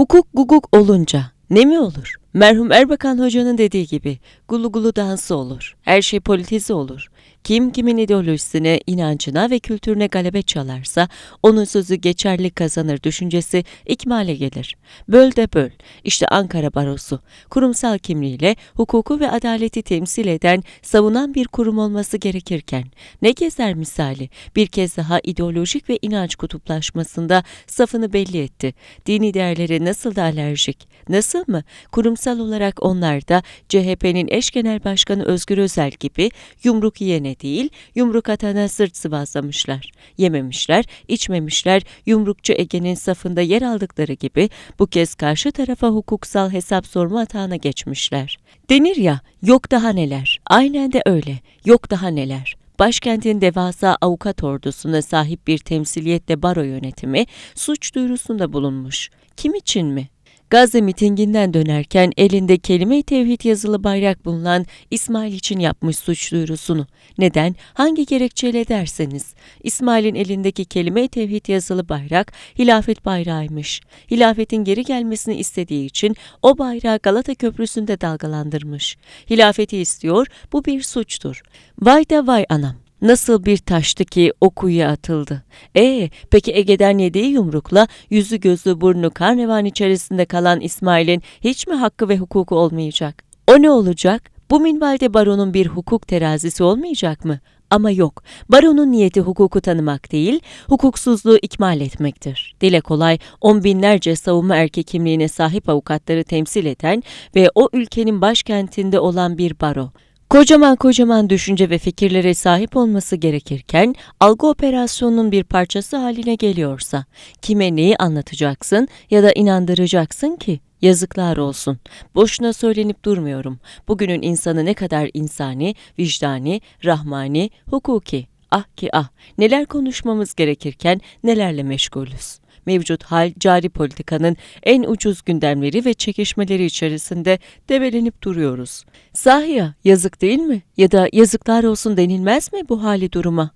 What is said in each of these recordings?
Hukuk guguk olunca ne mi olur? Merhum Erbakan Hoca'nın dediği gibi gulu gulu dansı olur. Her şey politize olur. Kim kimin ideolojisine, inancına ve kültürüne galebe çalarsa onun sözü geçerli kazanır düşüncesi ikmale gelir. Böl de böl. İşte Ankara Barosu. Kurumsal kimliğiyle hukuku ve adaleti temsil eden, savunan bir kurum olması gerekirken ne gezer misali bir kez daha ideolojik ve inanç kutuplaşmasında safını belli etti. Dini değerlere nasıl da alerjik, nasıl mı? Kurumsal olarak onlar da CHP'nin eş genel başkanı Özgür Özel gibi yumruk yiyene değil, yumruk atana sırt sıvazlamışlar. Yememişler, içmemişler, yumrukçu Ege'nin safında yer aldıkları gibi bu kez karşı tarafa hukuksal hesap sorma atağına geçmişler. Denir ya, yok daha neler. Aynen de öyle, yok daha neler. Başkentin devasa avukat ordusuna sahip bir temsiliyetle baro yönetimi suç duyurusunda bulunmuş. Kim için mi? Gazze mitinginden dönerken elinde kelime-i tevhid yazılı bayrak bulunan İsmail için yapmış suç duyurusunu. Neden? Hangi gerekçeyle derseniz. İsmail'in elindeki kelime-i tevhid yazılı bayrak hilafet bayrağıymış. Hilafetin geri gelmesini istediği için o bayrağı Galata Köprüsü'nde dalgalandırmış. Hilafeti istiyor, bu bir suçtur. Vay da vay anam. Nasıl bir taştı ki o kuyuya atıldı. E peki Ege'den yediği yumrukla yüzü gözü burnu kan içerisinde kalan İsmail'in hiç mi hakkı ve hukuku olmayacak? O ne olacak? Bu minvalde baronun bir hukuk terazisi olmayacak mı? Ama yok. Baronun niyeti hukuku tanımak değil, hukuksuzluğu ikmal etmektir. Dile kolay on binlerce savunma erkek kimliğine sahip avukatları temsil eden ve o ülkenin başkentinde olan bir baro. Kocaman kocaman düşünce ve fikirlere sahip olması gerekirken algı operasyonunun bir parçası haline geliyorsa kime neyi anlatacaksın ya da inandıracaksın ki? Yazıklar olsun. Boşuna söylenip durmuyorum. Bugünün insanı ne kadar insani, vicdani, rahmani, hukuki. Ah ki ah, neler konuşmamız gerekirken nelerle meşgulüz. Mevcut hal cari politikanın en ucuz gündemleri ve çekişmeleri içerisinde debelenip duruyoruz. Sahi ya, yazık değil mi? Ya da yazıklar olsun denilmez mi bu hali duruma?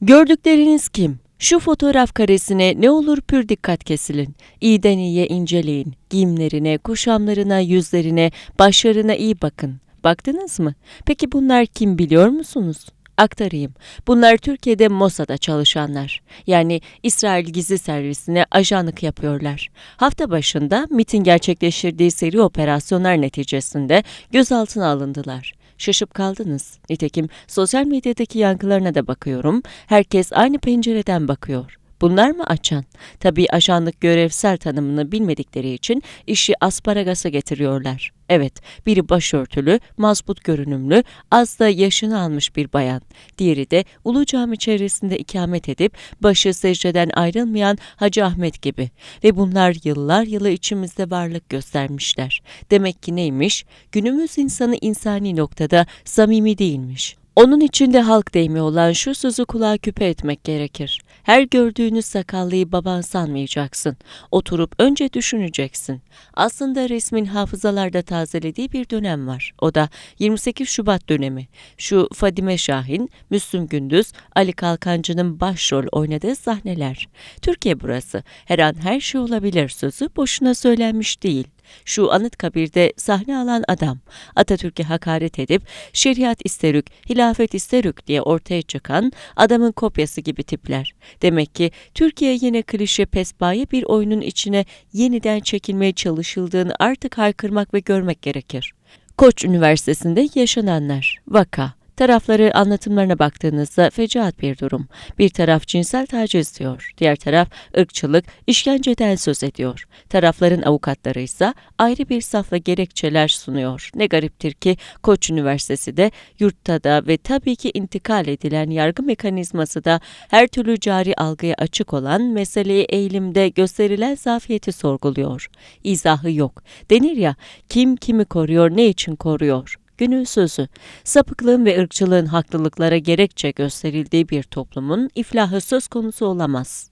Gördükleriniz kim? Şu fotoğraf karesine ne olur pür dikkat kesilin. İyiden iyiye inceleyin. Giyimlerine, kuşamlarına, yüzlerine, başlarına iyi bakın. Baktınız mı? Peki bunlar kim biliyor musunuz? Aktarayım. Bunlar Türkiye'de Mossad'a çalışanlar. Yani İsrail gizli servisine ajanlık yapıyorlar. Hafta başında MIT'in gerçekleştirdiği seri operasyonlar neticesinde gözaltına alındılar. Şaşıp kaldınız. Nitekim sosyal medyadaki yankılarına da bakıyorum. Herkes aynı pencereden bakıyor. Bunlar mı açan? Tabii ajanlık görevsel tanımını bilmedikleri için işi asparagasa getiriyorlar. Evet, biri başörtülü, mazbut görünümlü, az da yaşını almış bir bayan. Diğeri de Ulu Cami çevresinde ikamet edip başı secdeden ayrılmayan Hacı Ahmet gibi. Ve bunlar yıllar yılı içimizde varlık göstermişler. Demek ki neymiş? Günümüz insanı insani noktada samimi değilmiş. Onun içinde halk deyimi olan şu sözü kulağa küpe etmek gerekir. Her gördüğünüz sakallıyı baban sanmayacaksın. Oturup önce düşüneceksin. Aslında resmin hafızalarda tazelediği bir dönem var. O da 28 Şubat dönemi. Şu Fadime Şahin, Müslüm Gündüz, Ali Kalkancı'nın başrol oynadığı sahneler. Türkiye burası. Her an her şey olabilir sözü boşuna söylenmiş değil şu Anıtkabir'de sahne alan adam Atatürk'e hakaret edip şeriat isterük, hilafet isterük diye ortaya çıkan adamın kopyası gibi tipler. Demek ki Türkiye yine klişe pespaye bir oyunun içine yeniden çekilmeye çalışıldığını artık haykırmak ve görmek gerekir. Koç Üniversitesi'nde yaşananlar, vaka, Tarafları anlatımlarına baktığınızda fecaat bir durum. Bir taraf cinsel taciz diyor, diğer taraf ırkçılık, işkenceden söz ediyor. Tarafların avukatları ise ayrı bir safla gerekçeler sunuyor. Ne gariptir ki Koç Üniversitesi de yurtta da ve tabii ki intikal edilen yargı mekanizması da her türlü cari algıya açık olan meseleyi eğilimde gösterilen zafiyeti sorguluyor. İzahı yok. Denir ya kim kimi koruyor, ne için koruyor? Günün sözü, sapıklığın ve ırkçılığın haklılıklara gerekçe gösterildiği bir toplumun iflahı söz konusu olamaz.